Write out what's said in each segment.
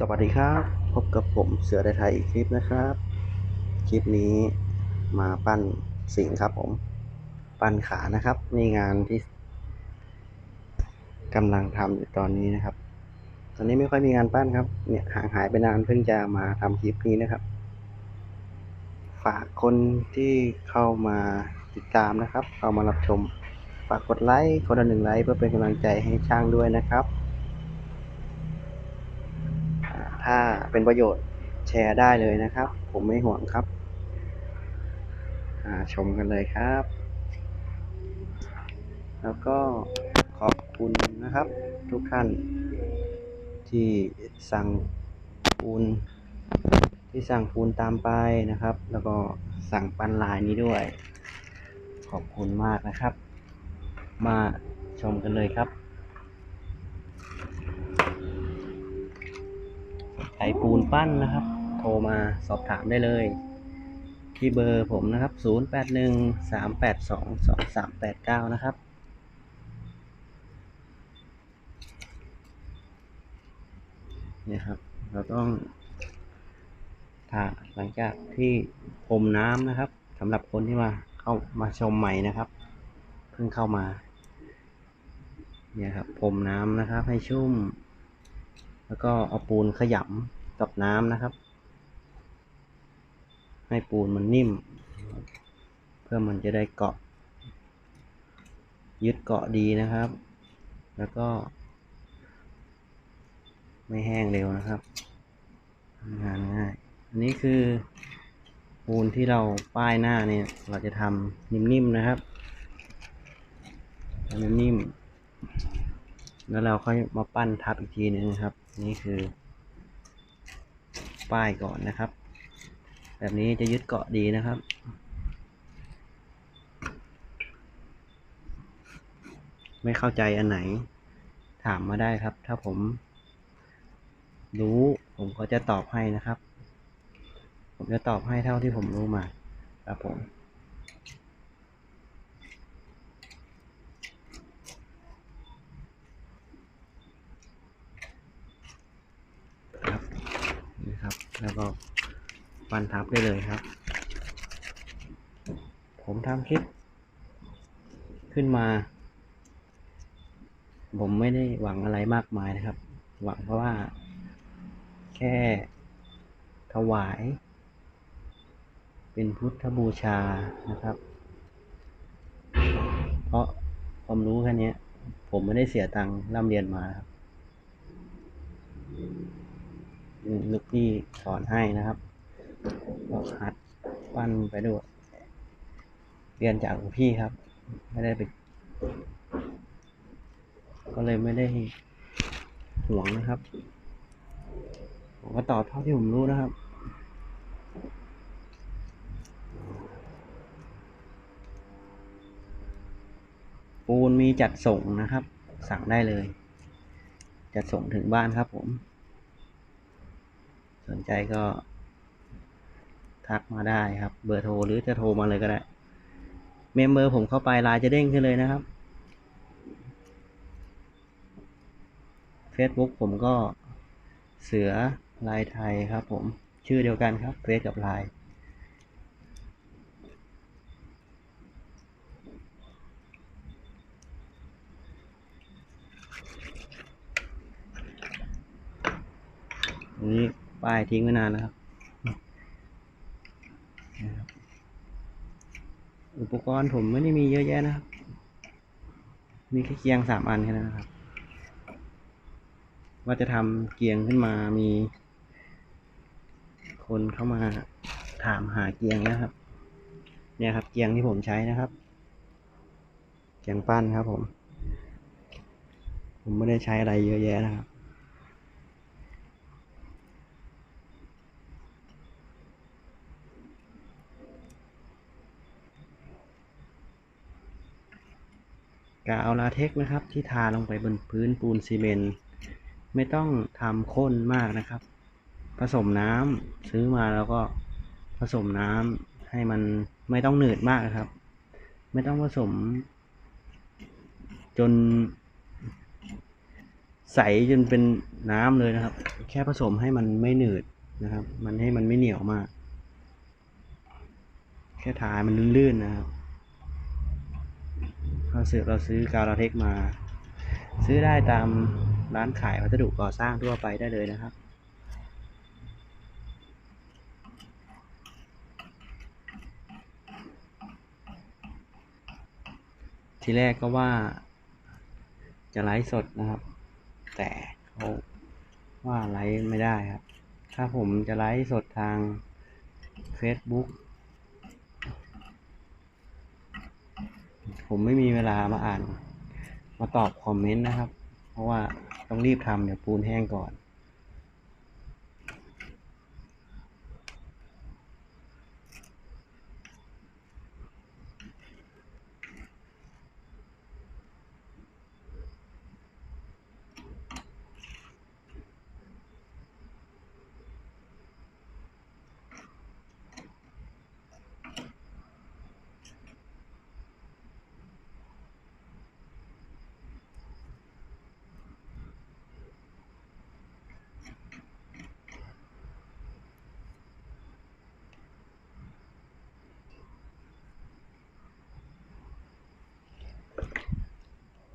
สวัสดีครับ พบกับผมเสือไดไทยอีกคลิปนะครับ คลิปนี้มาปั้นสิงครับผม ปั้นขานะครับ นี่งานที่กำลังทำอยู่ตอนนี้นะครับ ตอนนี้ไม่ค่อยมีงานปั้นครับ เนี่ยห่างหายไปนานเพิ่งจะมาทำคลิปนี้นะครับ ฝากคนที่เข้ามาติดตามนะครับ เข้ามารับชม ฝากกดไลค์คนละหนึ่งไลค์เพื่อเป็นกำลังใจให้ช่างด้วยนะครับ ถ้าเป็นประโยชน์แชร์ได้เลยนะครับ ผมไม่ห่วงครับชมกันเลยครับ แล้วก็ขอบคุณนะครับ ทุกท่าน ที่สั่งปูน ที่สั่งปูนตามไปนะครับ แล้วก็สั่งปันลายนี้ด้วย ขอบคุณมากนะครับ มาชมกันเลยครับ ไอปูนปั้นนะครับ โทรมาสอบถามได้เลย ที่เบอร์ผมนะครับ 0813822389 นะครับเนี่ยครับ เราต้องถาหลังจากที่พรมน้ำนะครับสำหรับคนที่มาเข้ามาชมใหม่นะครับ เพิ่งเข้ามาเนี่ยครับพรมน้ำนะครับให้ชุ่ม แล้วก็เอาปูนขยำกับน้ำนะครับ ให้ปูนมันนิ่ม เพื่อมันจะได้เกาะ ยึดเกาะดีนะครับ แล้วก็ ไม่แห้งเร็วนะครับทำงานง่าย อันนี้คือปูนที่เราป้ายหน้าเนี่ย เราจะทำนิ่มๆนะครับทำนิ่มๆแล้วเราค่อยมาปั้นทับอีกทีนึงนะครับ นี่คือ ป้ายก่อนนะครับ แบบนี้จะยึดเกาะดีนะครับไม่เข้าใจอันไหน ถามมาได้ครับ ถ้าผม รู้ ผมก็จะตอบให้นะครับ ผมจะตอบให้เท่าที่ผมรู้มา ครับผม ครับนี่ครับ แล้วก็ ฟันทับได้เลยครับ ผมทำคลิป ขึ้นมา ผมไม่ได้หวังอะไรมากมายนะครับ หวังเพราะว่า แค่ถวาย เป็นพุทธบูชานะครับ เพราะความรู้แค่นี้ผมไม่ได้เสียตังค์ร่ำเรียนมาครับลูกพี่สอนให้นะครับ ก็หัดปั้นไปด้วย เรียนจากหลวงพี่ครับ ไม่ได้ไป ก็เลยไม่ได้ห่วงนะครับ ผมก็ตอบเท่าที่ผมรู้นะครับปูนมีจัดส่งนะครับ สั่งได้เลย จัดส่งถึงบ้านครับผม สนใจก็ ทักมาได้ครับ เบอร์โทรหรือจะโทรมาเลยก็ได้เมมเบอร์ผมเข้าไปไลน์จะเด้งขึ้นเลยนะครับ Facebook ผมก็เสือลายไทยครับ ผมชื่อเดียวกันครับเฟซกับไลน์นนี้ป้ายทิ้งไว้นานนะครับ อุปก รณ์ผมไม่ได้มีเยอะแยะนะครับ มีแค่เกียงสามอันแค่นั้นนะครับ ว่าจะทำเกียงขึ้นมามี คนเข้ามาถามหาเกียงนะครับ เนี่ยครับ เกียงที่ผมใช้นะครับ เกียงปั้นครับผม ผมไม่ได้ใช้อะไรเยอะแยะนะครับ กาวลาเทคนะครับ ที่ทาลงไปบนพื้นปูนซีเมนต์ไม่ต้องทำข้นมากนะครับ ผสมน้ำซื้อมาแล้วก็ผสมน้ำให้มันไม่ต้องหนืดมากนะครับ ไม่ต้องผสม จน ใสจนเป็นน้ำเลยนะครับ แค่ผสมให้มันไม่หนืดนะครับ มันให้มันไม่เหนียวมาก แค่ทามันลื่นๆนะครับ เราซื้อเราซื้อกาวลาเทคมา ซื้อได้ตามร้านขายวัสดุก่อสร้างทั่วไปได้เลยนะครับทีแรกก็ว่าจะไลฟ์สดนะครับ แต่เขาว่าไลฟ์ไม่ได้ครับ ถ้าผมจะไลฟ์สดทาง Facebook ผมไม่มีเวลามาอ่าน มาตอบคอมเมนต์นะครับ เพราะว่าต้องรีบทำเดี๋ยวปูนแห้งก่อน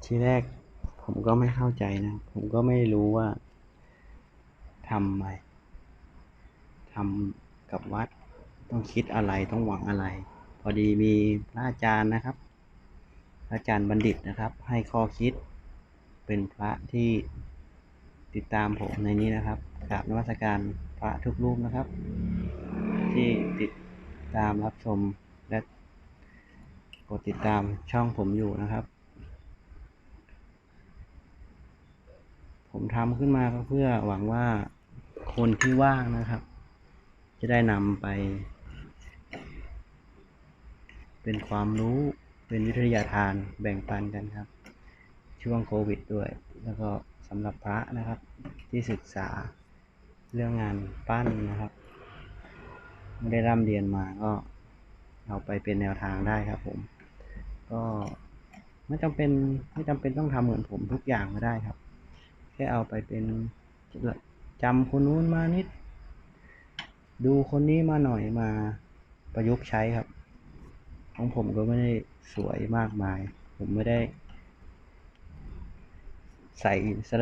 ทีแรกผมก็ไม่เข้าใจนะ ผมก็ไม่รู้ว่าทำไมทำกับวัด ต้องคิดอะไรต้องหวังอะไร พอดีมีพระอาจารย์นะครับ พระอาจารย์บัณฑิตนะครับ ให้ข้อคิดเป็นพระที่ติดตามผมในนี้นะครับกราบนมัสการพระทุกรูปนะครับ ที่ติดตามรับชมและกดติดตามช่องผมอยู่นะครับ ผมทำขึ้นมาก็เพื่อหวังว่าคนที่ว่างนะครับ จะได้นำไป เป็นความรู้เป็นวิทยาทานแบ่งปันกันครับ ช่วงโควิดด้วย แล้วก็สำหรับพระนะครับที่ศึกษาเรื่องงานปั้นนะครับ ไม่ได้ร่ำเรียนมาก็เอาไปเป็นแนวทางได้ครับผม ก็ไม่จำเป็นไม่จำเป็นต้องทำเหมือนผมทุกอย่างก็ได้ครับ แค่เอาไปเป็นจำคนนู้นมานิด ดูคนนี้มาหน่อยมาประยุกต์ใช้ครับ ของผมก็ไม่ได้สวยมากมาย ผมไม่ได้ ใส่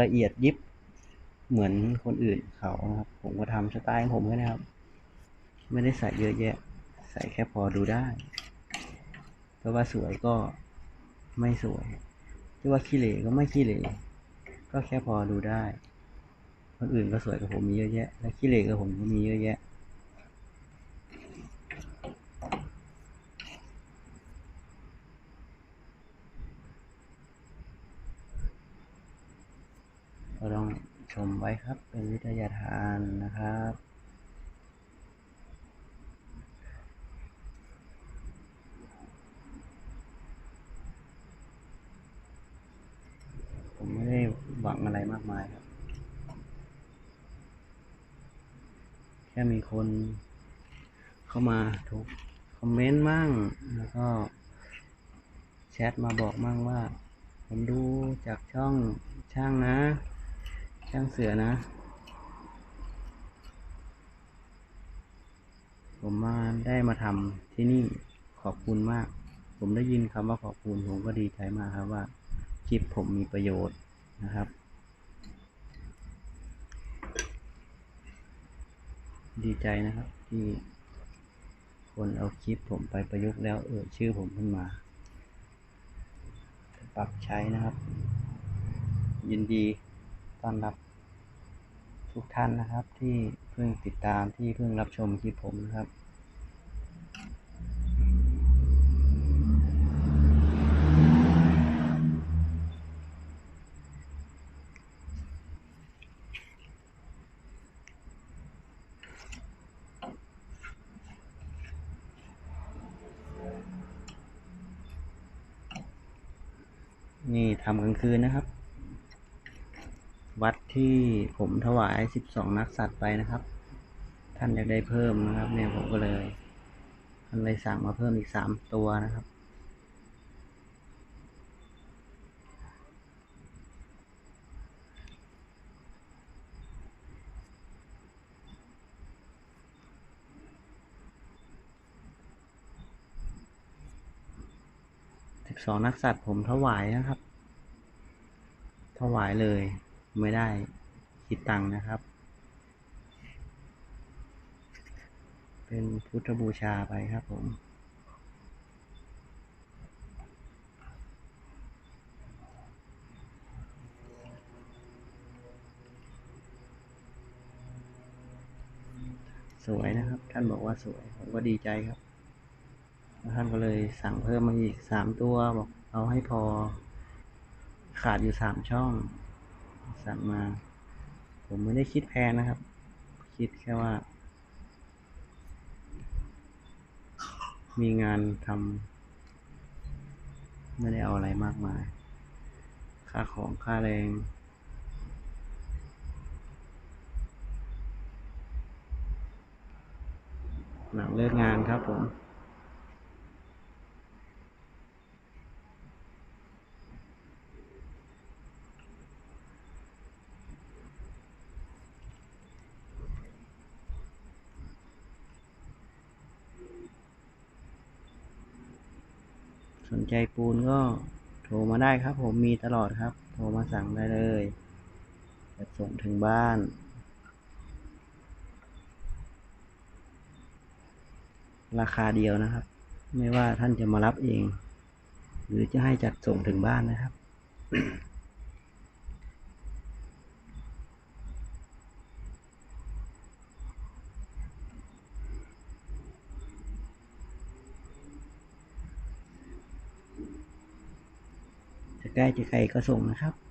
ละเอียดยิบเหมือนคนอื่นเขาครับ ผมก็ทำสไตล์ของผมแค่นะครับ ไม่ได้ใส่เยอะแยะ ใส่แค่พอดูได้เพราะว่าสวยก็ไม่สวยที่ว่าขี้เหร่ก็ไม่ขี้เหร่ ก็แค่พอดูได้ คนอื่นก็สวยกับผมมีเยอะแยะ และขี้เหร่กับผมก็มีเยอะแยะ ก็ต้องชมไว้ครับ เป็นวิทยาทานนะครับ ผมไม่ได้หวังอะไรมากมายครับ แค่มีคนเข้ามาทุกคอมเมนต์มั่ง แล้วก็แชทมาบอกมั่งว่า ผมดูจากช่องช่างนะ ช่างเสือนะ ผมมาได้มาทำที่นี่ขอบคุณมาก ผมได้ยินคำว่าขอบคุณ ผมก็ดีใจมากครับว่าคลิปผมมีประโยชน์นะครับ ดีใจนะครับ ที่คนเอาคลิปผมไปประยุกต์แล้วเออชื่อผมขึ้นมา ปรับใช้นะครับ ยินดีต้อนรับทุกท่านนะครับที่เพิ่งติดตามที่เพิ่งรับชมคลิปผมนะครับ นี่ทำกลางคืนนะครับ วัดที่ผมถวายสิบสองนักสัตว์ไปนะครับ ท่านอยากได้เพิ่มนะครับ เนี่ยผมก็เลยท่านเลยสั่งมาเพิ่มอีกสามตัวนะครับ สองนักสัตว์ผมถวายนะครับ ถวายเลย ไม่ได้คิดตังค์นะครับ เป็นพุทธบูชาไปครับผมสวยนะครับ ท่านบอกว่าสวย ผมก็ดีใจครับ ท่านก็เลยสั่งเพิ่มมาอีกสามตัวบอกเอาให้พอ ขาดอยู่สามช่อง สั่งมา ผมไม่ได้คิดแพงนะครับ คิดแค่ว่า มีงานทำไม่ได้เอาอะไรมากมาย ค่าของค่าแรงหลังเลิกงานครับผม สน ใจปูนก็โทรมาได้ครับ ผมมีตลอดครับ โทรมาสั่งได้เลยจะส่งถึงบ้านราคาเดียวนะครับ ไม่ว่าท่านจะมารับเอง หรือจะให้จัดส่งถึงบ้านนะครับ ใกล้จะใครก็ส่งนะครับ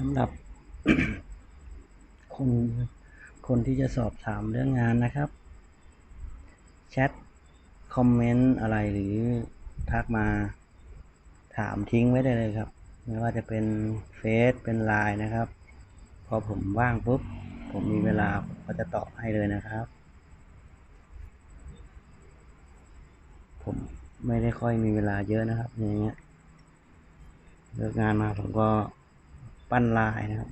สำหรับคนคนที่จะสอบถามเรื่องงานนะครับแชทคอมเมนต์อะไรหรือทักมาถามทิ้งไว้ได้เลยครับ ไม่ว่าจะเป็นเฟซเป็นไลน์นะครับ พอผมว่างปุ๊บ ผมมีเวลาก็จะตอบให้เลยนะครับ ผมไม่ได้ค่อยมีเวลาเยอะนะครับอย่างเงี้ยเลิกงานมาผมก็ ปั้นลายนะครับ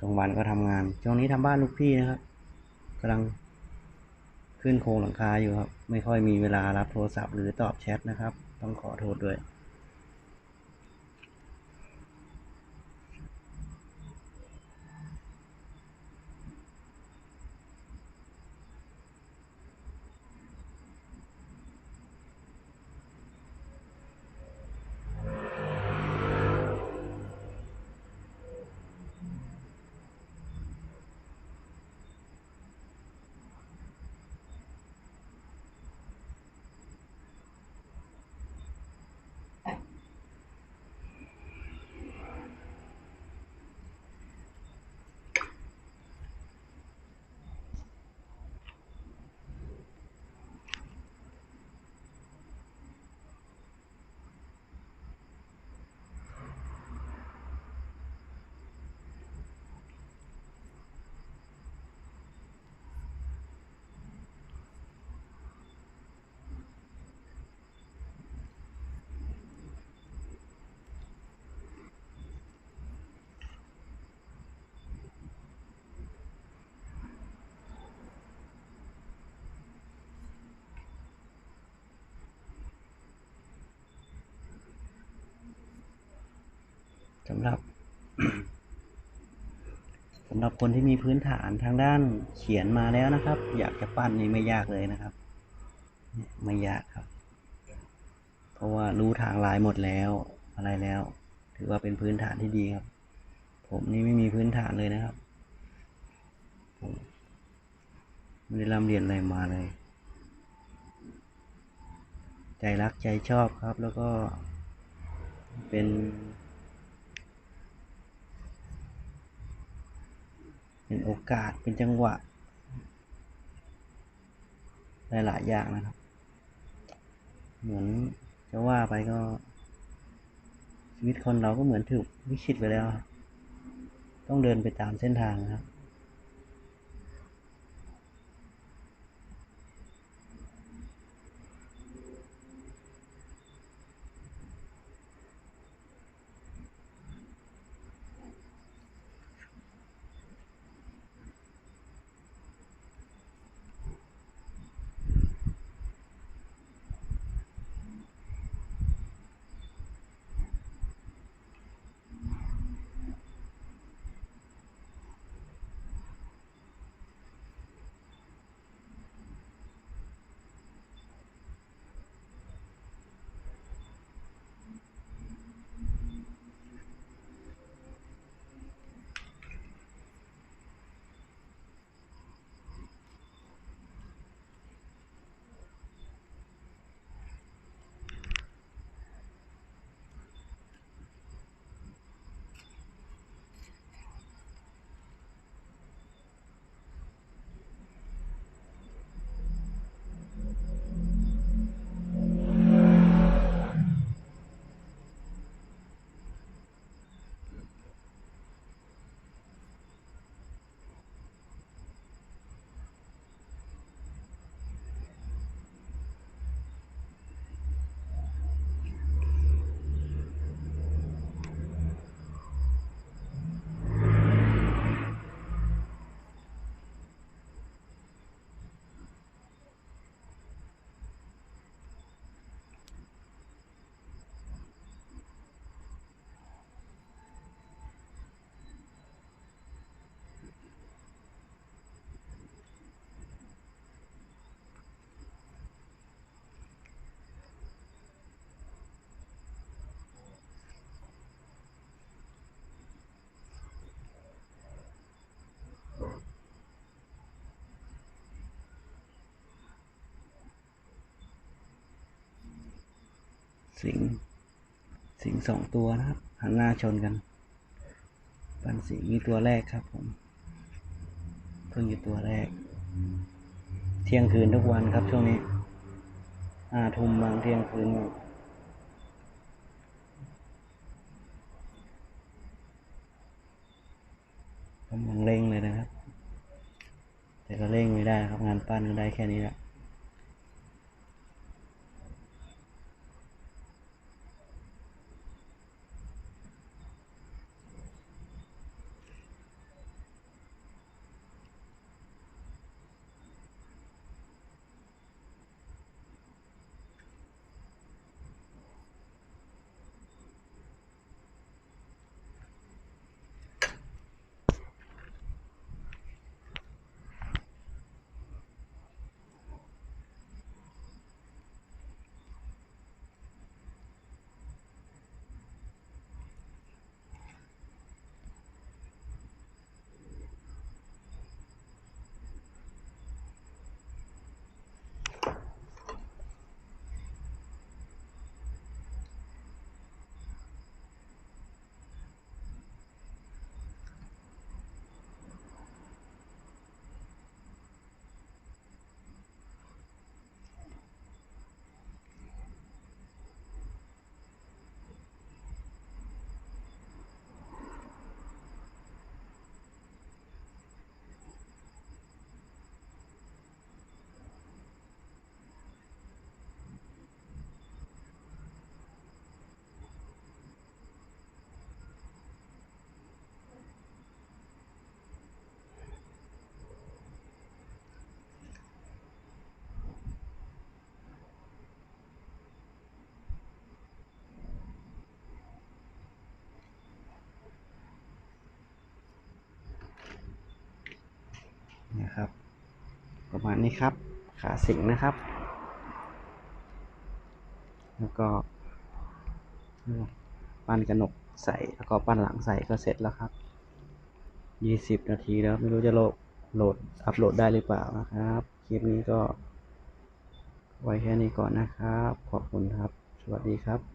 กลางวันก็ทำงาน ช่วงนี้ทำบ้านลูกพี่นะครับ กำลังขึ้นโครงหลังคาอยู่ครับ ไม่ค่อยมีเวลารับโทรศัพท์หรือตอบแชทนะครับ ต้องขอโทษด้วย สำหรับสำหรับคนที่มีพื้นฐานทางด้านเขียนมาแล้วนะครับ อยากจะปั้นนี่ไม่ยากเลยนะครับ ไม่ยากครับ เพราะว่ารู้ทางลายหมดแล้วอะไรแล้ว ถือว่าเป็นพื้นฐานที่ดีครับ ผมนี่ไม่มีพื้นฐานเลยนะครับผมไม่ได้ร่ำเรียนอะไรมาเลย ใจรักใจชอบครับแล้วก็เป็น เป็นโอกาสเป็นจังหวะ หลายๆอย่างนะครับ เหมือนจะว่าไปก็ ชีวิตคนเราก็เหมือนถูกวิชิตไปแล้ว ต้องเดินไปตามเส้นทางนะครับ สิง สิงสองตัวนะครับหันหน้าชนกันปันสิงมีตัวแรกครับผม เพิ่งอยู่ตัวแรก เที่ยงคืนทุกวันครับช่วงนี้ห้าทุ่มบางเที่ยงคืนบางกำลังเร่งเลยนะครับ แต่ก็เร่งไม่ได้ครับงานปั้นก็ได้แค่นี้แหละ นะครับ ประมาณนี้ครับ ขาสิงนะครับ แล้วก็ปั้นกระหนกใส่แล้วก็ปั้นหลังใส่ก็เสร็จแล้วครับยี่สิบนาทีแล้วไม่รู้จะโหลดโหลดอัพโหลดได้หรือเปล่านะครับ คลิปนี้ก็ไว้แค่นี้ก่อนนะครับ ขอบคุณครับ สวัสดีครับ